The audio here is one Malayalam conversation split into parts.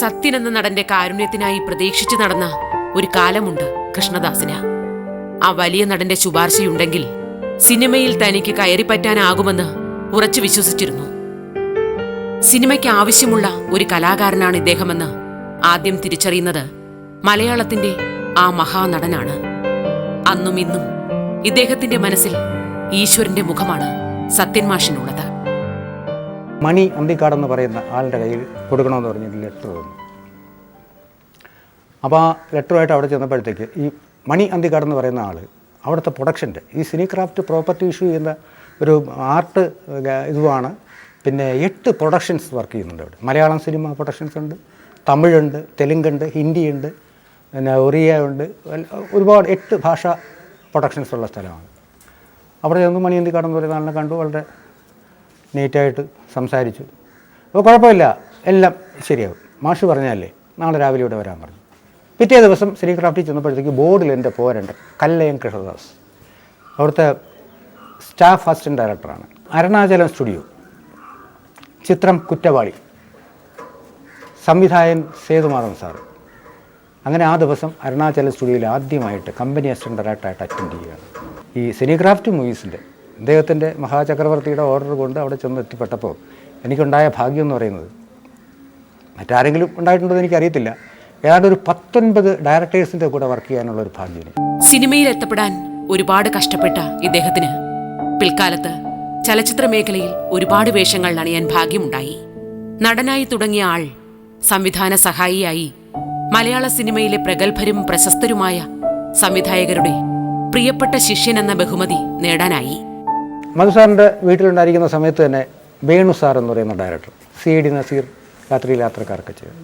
സത്യൻ എന്ന നടന്റെ കാരുണ്യത്തിനായി പ്രതീക്ഷിച്ചു നടന്ന ഒരു കാലമുണ്ട് കൃഷ്ണദാസിന്. ആ വലിയ നടന്റെ ശുപാർശയുണ്ടെങ്കിൽ സിനിമയിൽ തനിക്ക് കയറിപ്പറ്റാനാകുമെന്ന് ഉറച്ചു വിശ്വസിച്ചിരുന്നു. സിനിമയ്ക്ക് ആവശ്യമുള്ള ഒരു കലാകാരനാണ് ഇദ്ദേഹമെന്ന് ആദ്യം തിരിച്ചറിയുന്നത് മലയാളത്തിന്റെ ആ മഹാനടനാണ്. അന്നും ഇന്നും ഇദ്ദേഹത്തിന്റെ മനസ്സിൽ ഈശ്വരന്റെ മുഖമാണ് സത്യൻ മാഷിനുള്ളത്. മണി അന്തിക്കാടെന്ന് പറയുന്ന ആളുടെ കയ്യിൽ കൊടുക്കണമെന്ന് പറഞ്ഞൊരു ലെറ്റർ തന്നു അപ്പോൾ ആ ലെറ്ററുമായിട്ട് അവിടെ ചെന്നപ്പോഴത്തേക്ക് ഈ മണി അന്തിക്കാടെന്ന് പറയുന്ന ആൾ അവിടുത്തെ പ്രൊഡക്ഷന്റെ ഈ സിനിക്രാഫ്റ്റ് പ്രോപ്പർട്ടി ഇഷ്യൂ ചെയ്യുന്ന ഒരു ആർട്ട് ഇതുമാണ് പിന്നെ എട്ട് പ്രൊഡക്ഷൻസ് വർക്ക് ചെയ്യുന്നുണ്ട് അവിടെ. മലയാളം സിനിമ പ്രൊഡക്ഷൻസ് ഉണ്ട് തമിഴുണ്ട് തെലുങ്കുണ്ട് ഹിന്ദിയുണ്ട് പിന്നെ ഒറിയ ഉണ്ട് ഒരുപാട് എട്ട് ഭാഷ പ്രൊഡക്ഷൻസ് ഉള്ള സ്ഥലമാണ്. അവിടെ ചെന്ന് മണി അന്തിക്കാടെന്ന് പറയുന്ന ആളിനെ കണ്ടു വളരെ നീറ്റായിട്ട് സംസാരിച്ചു. അപ്പോൾ കുഴപ്പമില്ല. എല്ലാം ശരിയാകും മാഷ് പറഞ്ഞാലേ നാളെ രാവിലെ ഇവിടെ വരാൻ പറഞ്ഞു. പിറ്റേ ദിവസം ശ്രീക്രാഫ്റ്റിൽ ചെന്നപ്പോഴത്തേക്ക് ബോർഡിൽ എന്റെ പോരണ്ട് കല്ലയം കൃഷ്ണദാസ്. അവിടുത്തെ സ്റ്റാഫ് അസിസ്റ്റന്റ് ഡയറക്ടറാണ്. അരുണാചലം സ്റ്റുഡിയോ. ചിത്രം കുറ്റവാളി. സംവിധായകൻ സേതുമാധവൻ സാറ്. അങ്ങനെ ആ ദിവസം അരുണാചല സ്റ്റുഡിയോയിൽ ആദ്യമായിട്ട് കമ്പനി അസിസ്റ്റന്റ് ഡയറക്ടറായിട്ട് അറ്റൻഡ് ചെയ്യുകയാണ്. ഈ സിനിഗ്രാഫ്റ്റ് മൂവീസിന്റെ അദ്ദേഹത്തിന്റെ മഹാചക്രവർത്തിയുടെ ഓർഡർ കൊണ്ട് അവിടെ ചെന്ന് എത്തിപ്പെട്ടപ്പോൾ എനിക്കുണ്ടായ ഭാഗ്യം എന്ന് പറയുന്നത് മറ്റാരെങ്കിലും ഉണ്ടായിട്ടുണ്ടോ എന്ന് എനിക്കറിയത്തില്ല. ഏതാണ്ട് ഒരു പത്തൊൻപത് ഡയറക്ടേഴ്സിന്റെ കൂടെ വർക്ക് ചെയ്യാനുള്ള ഒരു ഭാഗ്യം. സിനിമയിൽ എത്തപ്പെടാൻ ഒരുപാട് കഷ്ടപ്പെട്ട ഇദ്ദേഹത്തിന് പിൽക്കാലത്ത് ചലച്ചിത്ര മേഖലയിൽ ഒരുപാട് വേഷങ്ങൾ അണിയാൻ ഭാഗ്യമുണ്ടായി. നടനായി തുടങ്ങിയ ആൾ സംവിധാന സഹായിയായി മലയാള സിനിമയിലെ പ്രഗത്ഭരും പ്രശസ്തരുമായ സംവിധായകരുടെ പ്രിയപ്പെട്ട ശിഷ്യൻ എന്ന ബഹുമതി നേടാനായി. മധു സാറിന്റെ വീട്ടിലുണ്ടായിരിക്കുന്ന സമയത്ത് തന്നെ വേണു സാർ എന്ന് പറയുന്ന ഡയറക്ടർ സി ഡി നസീർ രാത്രി യാത്രക്കാർക്ക് ചെയ്തു.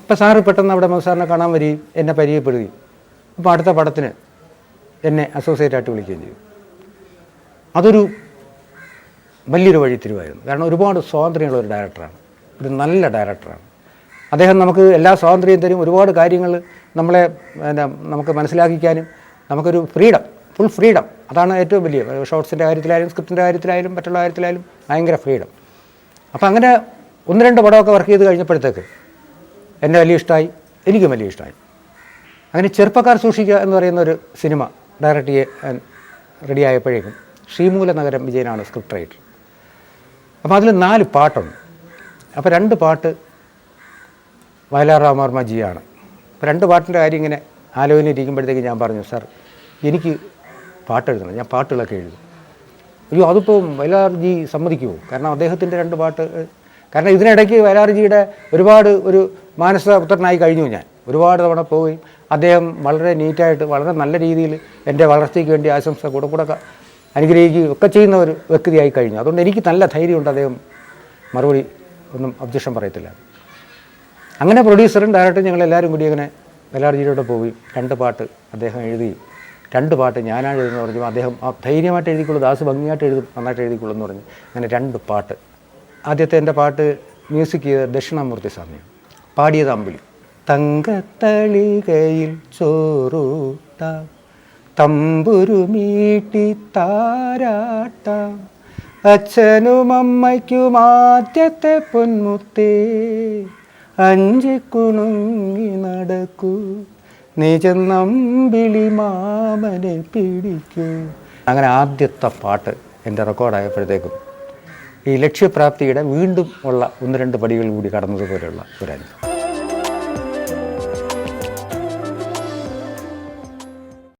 അപ്പോൾ സാറ് പെട്ടെന്ന് അവിടെ മധു സാറിനെ കാണാൻ വരികയും എന്നെ പരിചയപ്പെടുകയും അപ്പോൾ അടുത്ത പടത്തിന് എന്നെ അസോസിയേറ്റ് ആയിട്ട് വിളിക്കുകയും ചെയ്തു. അതൊരു വലിയൊരു വഴിത്തിരിവായിരുന്നു. കാരണം ഒരുപാട് സ്വാതന്ത്ര്യമുള്ള ഒരു ഡയറക്ടറാണ് ഒരു നല്ല ഡയറക്ടറാണ് അദ്ദേഹം നമുക്ക് എല്ലാ സ്വാതന്ത്ര്യം തരും. ഒരുപാട് കാര്യങ്ങൾ നമ്മളെ നമുക്ക് മനസ്സിലാക്കിക്കാനും നമുക്കൊരു ഫ്രീഡം ഫുൾ ഫ്രീഡം അതാണ് ഏറ്റവും വലിയ ഷോർട്സിന്റെ കാര്യത്തിലായാലും സ്ക്രിപ്റ്റിന്റെ കാര്യത്തിലായാലും മറ്റുള്ള കാര്യത്തിലായാലും ഭയങ്കര ഫ്രീഡം അപ്പോൾ അങ്ങനെ ഒന്ന് രണ്ട് പടമൊക്കെ വർക്ക് ചെയ്ത് കഴിഞ്ഞപ്പോഴത്തേക്ക് എന്നെ വലിയ ഇഷ്ടമായി എനിക്കും വലിയ ഇഷ്ടമായി അങ്ങനെ ചെറുപ്പക്കാർ സൂക്ഷിക്കുക എന്ന് പറയുന്ന ഒരു സിനിമ ഡയറക്റ്റ് ചെയ്യാൻ റെഡിയായപ്പോഴേക്കും ശ്രീമൂല നഗരം വിജയനാണ് സ്ക്രിപ്റ്റ് റൈറ്റർ അപ്പോൾ അതിൽ നാല് പാട്ടുണ്ട്. അപ്പോൾ രണ്ട് പാട്ട് വയലാർ രാമവർമ്മ ജിയാണ്. അപ്പോൾ രണ്ട് പാട്ടിന്റെ കാര്യം ഇങ്ങനെ ആലോചനയിരിക്കുമ്പോഴത്തേക്ക് ഞാൻ പറഞ്ഞു സാർ എനിക്ക് പാട്ട് എഴുതണം ഞാൻ പാട്ടുകളൊക്കെ എഴുതും. അയ്യോ അതിപ്പോൾ വയലാർജി സമ്മതിക്കുമോ? കാരണം അദ്ദേഹത്തിന്റെ രണ്ട് പാട്ട് കാരണം ഇതിനിടയ്ക്ക് വയലാർജിയുടെ ഒരുപാട് ഒരു മാനസപുത്രനായി കഴിഞ്ഞു ഞാൻ. ഒരുപാട് തവണ പോയി അദ്ദേഹം വളരെ നീറ്റായിട്ട് വളരെ നല്ല രീതിയിൽ എന്റെ വളർച്ചയ്ക്ക് വേണ്ടി ആശംസ കൂടെ കൂടെ അനുഗ്രഹിക്കുകയും ഒക്കെ ചെയ്യുന്ന ഒരു വ്യക്തിയായി കഴിഞ്ഞു. അതുകൊണ്ട് എനിക്ക് നല്ല ധൈര്യമുണ്ട് അദ്ദേഹം മറുപടി ഒന്നും ഒബ്ജക്ഷൻ പറയത്തില്ല. അങ്ങനെ പ്രൊഡ്യൂസറും ഡയറക്ടറും ഞങ്ങളെല്ലാവരും കൂടി അങ്ങനെ വയലാർജിയുടെ പോയി രണ്ട് പാട്ട് അദ്ദേഹം എഴുതി രണ്ട് പാട്ട് ഞാനാണ് എഴുതുന്നത് പറഞ്ഞു. അദ്ദേഹം ധൈര്യമായിട്ട് എഴുതിക്കുള്ളൂ ദാസ് ഭംഗിയായിട്ട് എഴുതും നന്നായിട്ട് എഴുതിക്കുള്ളൂ എന്ന് പറഞ്ഞു. അങ്ങനെ രണ്ട് പാട്ട്. ആദ്യത്തെ എന്റെ പാട്ട് മ്യൂസിക് ചെയ്ത ദക്ഷിണാമൂർത്തി സ്വാമി. പാടിയത് അമ്പിളി തങ്കത്തളികയിൽ ചോറൂട്ടാം തമ്പുരുമീട്ടി താരാട്ടാം അച്ഛനും അമ്മയ്ക്കും ആദ്യത്തെ പൊന്മുത്തേ അഞ്ചു കുണുങ്ങി നടക്കൂ. നീ പിടിക്കൂ. അങ്ങനെ ആദ്യത്തെ പാട്ട് എന്റെ റെക്കോർഡായപ്പോഴത്തേക്കും ഈ ലക്ഷ്യപ്രാപ്തിയുടെ വീണ്ടും ഉള്ള ഒന്ന് രണ്ട് പടികൾ കൂടി കടന്നതുപോലെയുള്ള ഒരു അനുഭവം.